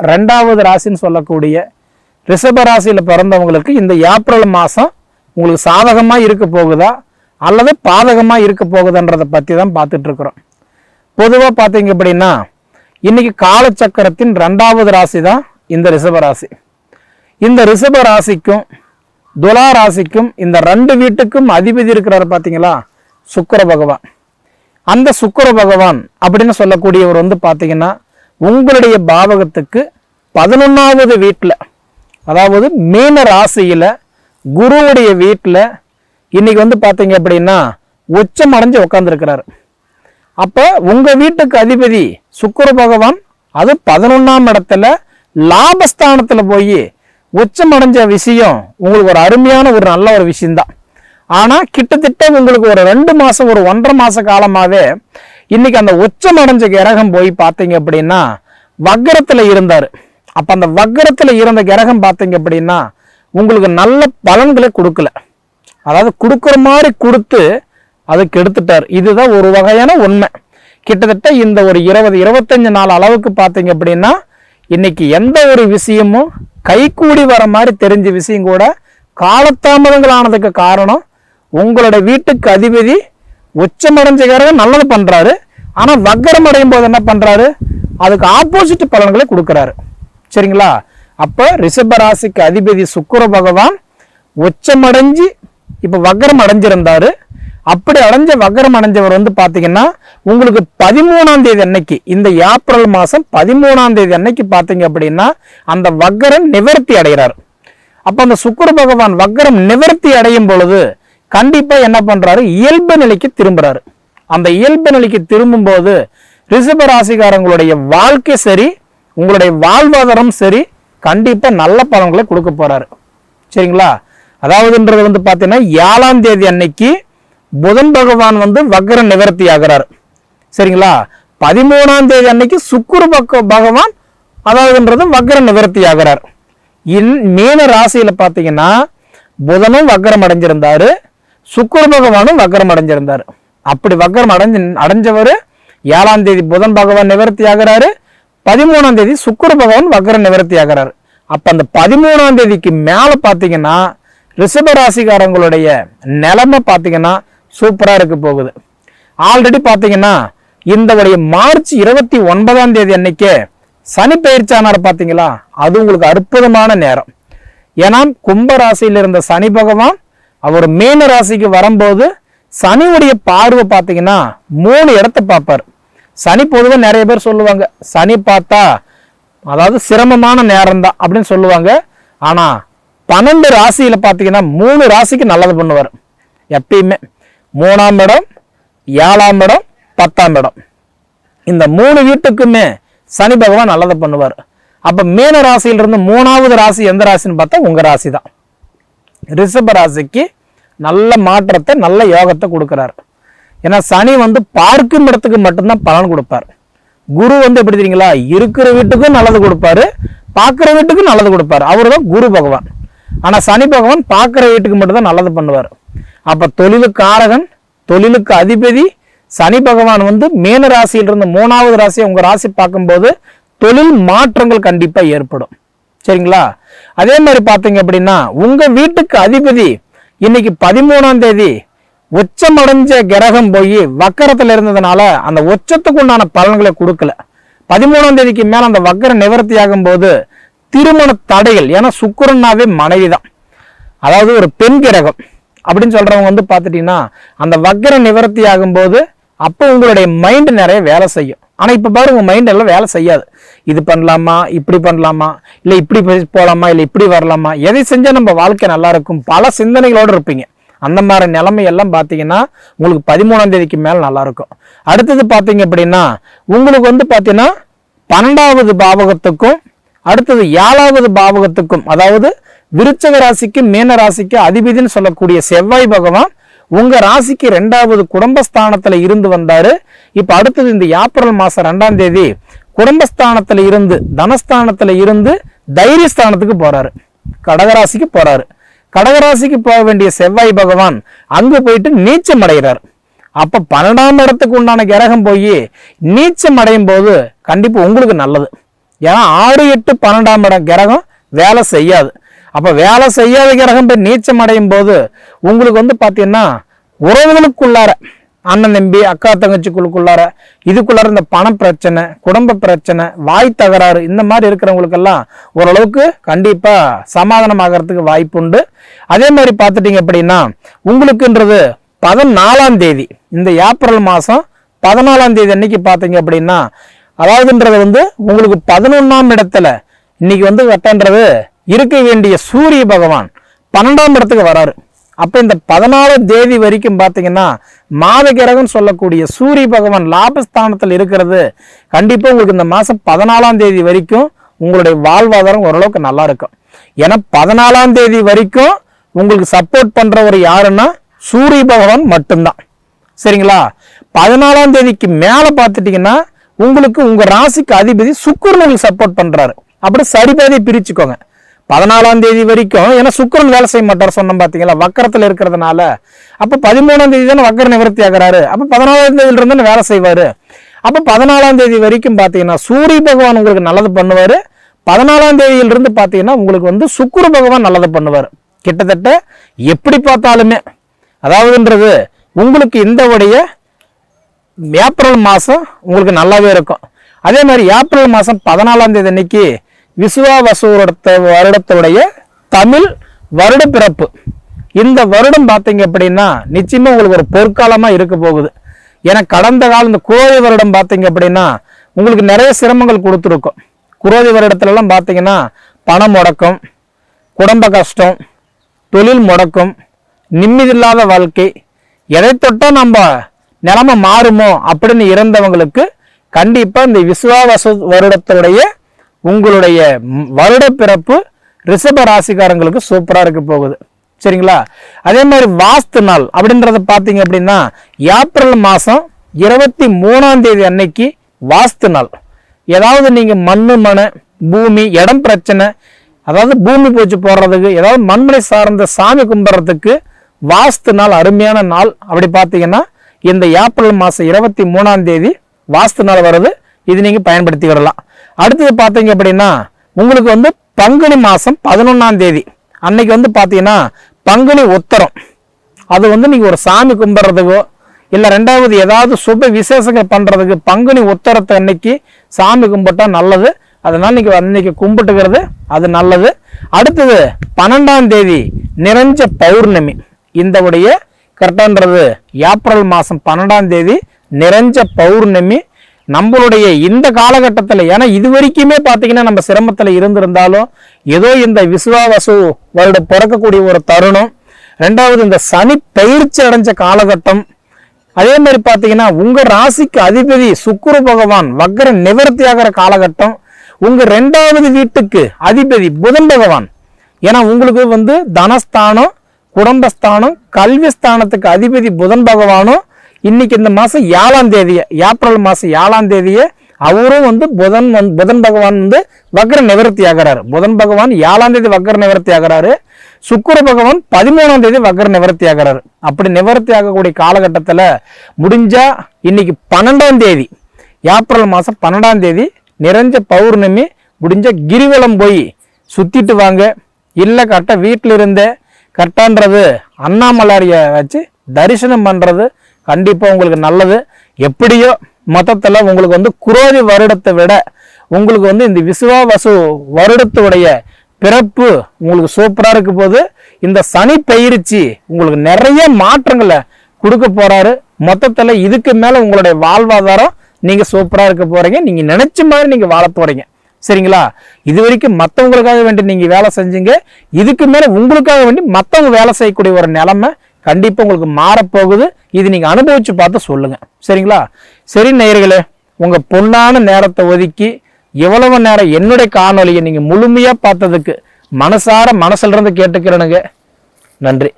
ரெண்டாவது ராசின்னு சொல்லக்கூடிய ரிஷப ராசியில் பிறந்தவங்களுக்கு இந்த ஏப்ரல் மாதம் உங்களுக்கு சாதகமாக இருக்க போகுதா அல்லது பாதகமாக இருக்க போகுதுன்றதை பற்றி தான் பார்த்துட்ருக்குறோம் பொதுவாக பார்த்தீங்க அப்படின்னா இன்னைக்கு காலச்சக்கரத்தின் ரெண்டாவது ராசி தான் இந்த ரிஷப ராசி. இந்த ரிஷப ராசிக்கும் துலா ராசிக்கும் இந்த ரெண்டு வீட்டுக்கும் அதிபதி இருக்கிறார் பார்த்தீங்களா? சுக்கர பகவான். அந்த சுக்கர பகவான் அப்படின்னு சொல்லக்கூடியவர் வந்து பார்த்தீங்கன்னா உங்களுடைய பாவகத்துக்கு பதினொன்றாவது வீட்டில் அதாவது மீன ராசியில் குருவுடைய வீட்டில் இன்னைக்கு வந்து பார்த்தீங்க அப்படின்னா உச்சம் அடைஞ்சு உட்காந்துருக்கிறாரு அப்போ உங்கள் வீட்டுக்கு அதிபதி சுக்கர பகவான் அது பதினொன்றாம் இடத்துல லாபஸ்தானத்தில் போய் உச்சம் அடைஞ்ச விஷயம் உங்களுக்கு ஒரு அருமையான ஒரு நல்ல ஒரு விஷயம்தான். ஆனால் கிட்டத்தட்ட உங்களுக்கு ஒரு ரெண்டு மாதம் ஒரு ஒன்றரை மாத காலமாகவே இன்னைக்கு அந்த உச்சம் அடைஞ்ச கிரகம் போய் பார்த்தீங்க அப்படின்னா வக்கரத்தில் இருந்தார். அப்போ அந்த வக்கரத்தில் இருந்த கிரகம் பார்த்தீங்க அப்படின்னா உங்களுக்கு நல்ல பலன்களை கொடுக்கல. அதாவது கொடுக்குற மாதிரி கொடுத்து அதை கெடுத்துட்டார். இதுதான் ஒரு வகையான உண்மை. கிட்டத்தட்ட இந்த ஒரு இருபது இருபத்தஞ்சு நாள் அளவுக்கு பார்த்தீங்க அப்படின்னா இன்னைக்கு எந்த ஒரு விஷயமும் கைகூடி வர மாதிரி தெரிஞ்ச விஷயம் கூட காலதாமதங்கள் ஆனதுக்கு காரணம் உங்களோட வீட்டுக்கு அதிபதி உச்சமடைஞ்ச நல்லது பண்ணுறாரு ஆனால் வக்கரம் அடையும் போது என்ன பண்ணுறாரு அதுக்கு ஆப்போசிட் பலன்களை கொடுக்குறாரு. சரிங்களா? அப்போ ரிஷபராசிக்கு அதிபதி சுக்கர பகவான் உச்சமடைஞ்சு இப்போ வக்கரம் அடைஞ்சிருந்தாரு. அப்படி அடைஞ்ச வக்கரம் அடைஞ்சவர் வந்து பார்த்தீங்கன்னா உங்களுக்கு பதிமூணாம் தேதி அன்னைக்கு இந்த ஏப்ரல் மாதம் பதிமூணாம் தேதி அன்னைக்கு பார்த்தீங்க அப்படின்னா அந்த வக்கரம் நிவர்த்தி அடைகிறார். அப்போ அந்த சுக்கர பகவான் வக்கரம் நிவர்த்தி அடையும் பொழுது கண்டிப்பா என்ன பண்றாரு? இயல்பு நிலைக்கு திரும்புறாரு. அந்த இயல்பு நிலைக்கு திரும்பும் போது ரிஷப ராசிக்காரங்களுடைய வாழ்க்கை சரி உங்களுடைய வாழ்வாதாரம் சரி கண்டிப்பா நல்ல பலன்களை கொடுக்க போறாரு. சரிங்களா? அதாவதுன்றது வந்து பார்த்தீங்கன்னா ஏழாம் தேதி அன்னைக்கு புதன் பகவான் வந்து வக்ர நிவர்த்தி ஆகிறார். சரிங்களா? பதிமூணாம் தேதி அன்னைக்கு சுக்குரு பக்க பகவான் அதாவதுன்றது வக்ர நிவர்த்தி ஆகிறார். இன் மீன ராசியில பார்த்தீங்கன்னா புதனும் வக்ரம் அடைஞ்சிருந்தாரு. சுக்கர பகவானும் வக்கரம் அடைஞ்சிருந்தாரு. அப்படி வக்ரம் அடைஞ்சு அடைஞ்சவர் ஏழாம் தேதி புதன் பகவான் நிவர்த்தி ஆகிறாரு. பதிமூணாம் தேதி சுக்கர பகவான் வக்கரம் நிவர்த்தி ஆகிறாரு. அப்ப அந்த பதிமூணாம் தேதிக்கு மேல பாத்தீங்கன்னா ரிஷபராசிக்காரங்களுடைய நிலைமை பாத்தீங்கன்னா சூப்பரா இருக்க போகுது. ஆல்ரெடி பாத்தீங்கன்னா இந்த உடைய மார்ச் இருபத்தி ஒன்பதாம் தேதி அன்னைக்கே சனி பயிற்சியானார் பாத்தீங்களா? அது உங்களுக்கு அற்புதமான நேரம். ஏன்னா கும்பராசியில இருந்த சனி பகவான் அவர் மீன ராசிக்கு வரும்போது சனியுடைய பார்வை பார்த்தீங்கன்னா மூணு இடத்த பார்ப்பார். சனி பொதுவாக நிறைய பேர் சொல்லுவாங்க சனி பார்த்தா அதாவது சிரமமான நேரம் தான் அப்படின்னு சொல்லுவாங்க. ஆனால் பன்னெண்டு ராசியில் பார்த்தீங்கன்னா மூணு ராசிக்கு நல்லது பண்ணுவார். எப்பயுமே மூணாம் இடம் ஏழாம் இடம் பத்தாம் இடம். இந்த மூணு வீட்டுக்குமே சனி பகவான் நல்லதை பண்ணுவார். அப்போ மீன ராசியிலிருந்து மூணாவது ராசி எந்த ராசின்னு பார்த்தா உங்கள் ராசி தான் ரிஷபராசிக்கு நல்ல மாற்றத்தை நல்ல யோகத்தை கொடுக்குறாரு. ஏன்னா சனி வந்து பார்க்கும் இடத்துக்கு மட்டும்தான் பலன் கொடுப்பார். குரு வந்து எப்படி தெரியுங்களா? இருக்கிற வீட்டுக்கும் நல்லது கொடுப்பாரு பார்க்குற வீட்டுக்கும் நல்லது கொடுப்பாரு. அவர் தான் குரு பகவான். ஆனால் சனி பகவான் பார்க்குற வீட்டுக்கு மட்டும்தான் நல்லது பண்ணுவார். அப்போ தொழிலுக்காரகன் தொழிலுக்கு அதிபதி சனி பகவான் வந்து மீன ராசியிலிருந்து மூணாவது ராசியை உங்கள் ராசி பார்க்கும்போது தொழில் மாற்றங்கள் கண்டிப்பாக ஏற்படும். சரிங்களா? அதே மாதிரி பார்த்தீங்க அப்படின்னா உங்க வீட்டுக்கு அதிபதி இன்னைக்கு பதிமூணாம் தேதி உச்சமடைஞ்ச கிரகம் போய் வக்கரத்தில் இருந்ததுனால அந்த உச்சத்துக்கு உண்டான பலன்களை கொடுக்கல. பதிமூணாம் தேதிக்கு மேல அந்த வக்கர நிவர்த்தி ஆகும்போது திருமண தடைகள் ஏன்னா சுக்கரன்னாவே மனைவி தான் அதாவது ஒரு பெண் கிரகம் அப்படின்னு சொல்றவங்க வந்து பார்த்துட்டீங்கன்னா அந்த வக்கர நிவர்த்தி ஆகும்போது அப்போ உங்களுடைய மைண்டு நிறைய வேலை செய்யும். ஆனால் இப்போ பாரு உங்கள் மைண்ட் எல்லாம் வேலை செய்யாது. இது பண்ணலாமா? இப்படி பண்ணலாமா? இல்லை இப்படி போகலாமா இல்லை இப்படி வரலாமா? எதை செஞ்சால் நம்ம வாழ்க்கை நல்லா இருக்கும்? பல சிந்தனைகளோடு இருப்பீங்க. அந்த மாதிரி நிலைமை எல்லாம் பார்த்தீங்கன்னா உங்களுக்கு பதிமூணாம் தேதிக்கு மேல் நல்லாயிருக்கும் அடுத்தது பார்த்தீங்க அப்படின்னா உங்களுக்கு வந்து பார்த்தீங்கன்னா பன்னெண்டாவது பாவகத்துக்கும் அடுத்தது ஏழாவது பாவகத்துக்கும் அதாவது விருச்சக ராசிக்கு மீன ராசிக்கு அதிபதினு சொல்லக்கூடிய செவ்வாய் பகவான் உங்க ராசிக்கு ரெண்டாவது குடும்பஸ்தானத்துல இருந்து வந்தாரு. இப்ப அடுத்தது இந்த ஏப்ரல் மாசம் ரெண்டாம் தேதி குடும்பஸ்தானத்துல இருந்து தனஸ்தானத்துல இருந்து தைரியஸ்தானத்துக்கு போறாரு. கடகராசிக்கு போறாரு. கடகராசிக்கு போக வேண்டிய செவ்வாய் பகவான் அங்கு போயிட்டு நீச்சம் அடைகிறார். அப்ப பன்னெண்டாம் இடத்துக்கு உண்டான கிரகம் போய் நீச்சம் அடையும் போது கண்டிப்பா உங்களுக்கு நல்லது. ஏன்னா ஆறு எட்டு பன்னெண்டாம் இடம் கிரகம் வேலை செய்யாது. அப்போ வேலை செய்யாத கிரகம் போய் நீச்சம் அடையும் போது உங்களுக்கு வந்து பார்த்தீங்கன்னா உறவுகளுக்குள்ளார அண்ணன் தம்பி அக்கா தங்கச்சிக்குள்ளுக்குள்ளார இதுக்குள்ளார இந்த பண பிரச்சனை குடும்ப பிரச்சனை வாய் தகராறு இந்த மாதிரி இருக்கிறவங்களுக்கெல்லாம் ஓரளவுக்கு கண்டிப்பாக சமாதானம் ஆகிறதுக்கு வாய்ப்பு உண்டு அதே மாதிரி பார்த்துட்டீங்க அப்படின்னா உங்களுக்குன்றது பதினாலாம் தேதி இந்த ஏப்ரல் மாதம் பதினாலாம் தேதி அன்னைக்கு பார்த்தீங்க அப்படின்னா அதாவதுன்றது வந்து உங்களுக்கு பதினொன்றாம் இடத்துல இன்னைக்கு வந்து கட்டன்றது இருக்க வேண்டிய சூரிய பகவான் பன்னெண்டாம் இடத்துக்கு வராரு. அப்போ இந்த பதினாலாம் தேதி வரைக்கும் பார்த்தீங்கன்னா மாத கிரகம் சொல்லக்கூடிய சூரிய பகவான் லாபஸ்தானத்தில் இருக்கிறது. கண்டிப்பாக உங்களுக்கு இந்த மாதம் பதினாலாம் தேதி வரைக்கும் உங்களுடைய வாழ்வாதாரம் ஓரளவுக்கு நல்லா இருக்கும். ஏன்னா பதினாலாம் தேதி வரைக்கும் உங்களுக்கு சப்போர்ட் பண்ணுறவர் யாருன்னா சூரிய பகவான் மட்டும்தான். சரிங்களா? பதினாலாம் தேதிக்கு மேலே பார்த்துட்டிங்கன்னா உங்களுக்கு உங்கள் ராசிக்கு அதிபதி சுக்கிரன் உங்களுக்கு சப்போர்ட் பண்ணுறாரு அப்படி சரிபாதி பிரிச்சுக்கோங்க. பதினாலாம் தேதி வரைக்கும் ஏன்னா சுக்கரன் வேலை செய்ய மாட்டார் சொன்னோம் பாத்தீங்களா? வக்கரத்துல இருக்கிறதுனால. அப்ப பதிமூணாம் தேதி தானே வக்கர நிவர்த்தி ஆகிறாரு. அப்ப பதினாலாம் தேதியில இருந்து வேலை செய்வாரு. அப்ப பதினாலாம் தேதி வரைக்கும் பாத்தீங்கன்னா சூரிய பகவான் உங்களுக்கு நல்லது பண்ணுவாரு. பதினாலாம் தேதியிலிருந்து பாத்தீங்கன்னா உங்களுக்கு வந்து சுக்குரு பகவான் நல்லது பண்ணுவார். கிட்டத்தட்ட எப்படி பார்த்தாலுமே அதாவதுன்றது உங்களுக்கு இந்த உடைய ஏப்ரல் மாதம் உங்களுக்கு நல்லாவே இருக்கும். அதே மாதிரி ஏப்ரல் மாதம் பதினாலாம் தேதி அன்னைக்கு விசுவாவசூரத்த வருடத்துடைய தமிழ் வருட பிறப்பு. இந்த வருடம் பார்த்தீங்க அப்படின்னா நிச்சயமாக உங்களுக்கு ஒரு பொற்காலமாக இருக்க போகுது. ஏன்னா கடந்த காலம் இந்த குரோதி வருடம் பார்த்தீங்க அப்படின்னா உங்களுக்கு நிறைய சிரமங்கள் கொடுத்துருக்கும். குரோதி வருடத்துலலாம் பார்த்தீங்கன்னா பணம் முடக்கம் குடும்ப கஷ்டம் தொழில் முடக்கம் நிம்மதியில்லாத வாழ்க்கை. எதை தொட்டால் நம்ம நிலைமை மாறுமோ அப்படின்னு இருந்தவங்களுக்கு கண்டிப்பாக இந்த விசுவாவச வருடத்துடைய உங்களுடைய வருட பிறப்பு ரிஷப ராசிக்காரங்களுக்கு சூப்பராக இருக்க போகுது. சரிங்களா? அதே மாதிரி வாஸ்து நாள் அப்படின்றத பார்த்தீங்க அப்படின்னா ஏப்ரல் மாதம் இருபத்தி மூணாம் தேதி அன்னைக்கு வாஸ்து நாள். ஏதாவது நீங்கள் மண்ணு மனை பூமி இடம் பிரச்சனை அதாவது பூமி பூச்சி போடுறதுக்கு ஏதாவது மண்மனை சார்ந்த சாமி கும்பிட்றதுக்கு வாஸ்து நாள் அருமையான நாள். அப்படி பார்த்தீங்கன்னா இந்த ஏப்ரல் மாதம் இருபத்தி மூணாம் தேதி வாஸ்து நாள் வருது. இது நீங்கள் பயன்படுத்திக்கிடலாம். அடுத்தது பார்த்தீங்க அப்படின்னா உங்களுக்கு வந்து பங்குனி மாதம் பதினொன்றாம் தேதி. அன்னைக்கு வந்து பார்த்தீங்கன்னா பங்குனி உத்தரம். அது வந்து நீங்கள் ஒரு சாமி கும்பிட்றதுக்கோ இல்லை ரெண்டாவது ஏதாவது சுப விசேஷங்கள் பண்ணுறதுக்கு பங்குனி உத்தரத்தை அன்னைக்கு சாமி கும்பிட்டா நல்லது. அதனால் நீங்கள் அன்னைக்கு கும்பிட்டுக்கிறது அது நல்லது. அடுத்தது பன்னெண்டாம் தேதி நிறைஞ்ச பௌர்ணமி. இந்த உடைய கரெக்டான்றது ஏப்ரல் மாதம் பன்னெண்டாம் தேதி நிறைஞ்ச பௌர்ணமி நம்மளுடைய இந்த காலகட்டத்தில் ஏன்னா இது வரைக்குமே பார்த்தீங்கன்னா நம்ம சிரமத்தில் இருந்திருந்தாலும் ஏதோ இந்த விசுவாவசு வருடம் பிறக்கக்கூடிய ஒரு தருணம் ரெண்டாவது இந்த சனி பயிற்சி அடைஞ்ச காலகட்டம் அதே மாதிரி பார்த்தீங்கன்னா உங்கள் ராசிக்கு அதிபதி சுக்குரு பகவான் வக்ர நிவர்த்தி ஆகிற காலகட்டம் உங்கள் ரெண்டாவது வீட்டுக்கு அதிபதி புதன் பகவான். ஏன்னா உங்களுக்கு வந்து தனஸ்தானம் குடும்பஸ்தானம் கல்வி ஸ்தானத்துக்கு அதிபதி புதன் பகவானும் இன்னைக்கு இந்த மாதம் ஏழாம் தேதியை ஏப்ரல் மாதம் ஏழாம் தேதியை அவரும் வந்து புதன் வந்து புதன் பகவான் வந்து வக்ர நிவர்த்தி ஆகிறாரு. புதன் பகவான் ஏழாம் தேதி வக்ர நிவர்த்தி ஆகிறாரு. சுக்கர பகவான் பதிமூணாம் தேதி வக்ர நிவர்த்தி ஆகிறாரு. அப்படி நிவர்த்தி ஆகக்கூடிய காலகட்டத்தில் முடிஞ்சா இன்னைக்கு பன்னெண்டாம் தேதி ஏப்ரல் மாதம் பன்னெண்டாம் தேதி நிறைஞ்ச பௌர்ணமி முடிஞ்ச கிரிவலம் போய் சுத்திட்டு வாங்க. இல்லை கரெக்டாக வீட்டில் இருந்தே கரெக்டான்றது அண்ணாமலாரியை வச்சு தரிசனம் பண்ணுறது கண்டிப்பாக உங்களுக்கு நல்லது. எப்படியோ மொத்தத்தில் உங்களுக்கு வந்து குரோதி வருடத்தை விட உங்களுக்கு வந்து இந்த விசுவாவசு வருடத்துடைய பிறப்பு உங்களுக்கு சூப்பராக இருக்க போது இந்த சனி பயிற்சி உங்களுக்கு நிறைய மாற்றங்களை கொடுக்க போகிறாரு மொத்தத்தில் இதுக்கு மேலே உங்களுடைய வாழ்வாதாரம் நீங்கள் சூப்பராக இருக்க போகிறீங்க நீங்கள் நினச்ச மாதிரி நீங்கள் வாழ போகிறீங்க சரிங்களா? இது வரைக்கும் மற்றவங்களுக்காக வேண்டி நீங்கள் வேலை செஞ்சீங்க. இதுக்கு மேலே உங்களுக்காக வேண்டி மற்றவங்க வேலை செய்யக்கூடிய ஒரு நிலமை கண்டிப்பாக உங்களுக்கு மாறப்போகுது. இது நீங்கள் அனுபவித்து பார்த்து சொல்லுங்கள் சரிங்களா? சரி நேயர்களே உங்கள் பொண்ணான நேரத்தை ஒதுக்கி எவ்வளவு நேரம் என்னுடைய காணொலியை நீங்கள் முழுமையாக பார்த்ததுக்கு மனசார மனசிலிருந்து கேட்டுக்கிறேனுங்க. நன்றி.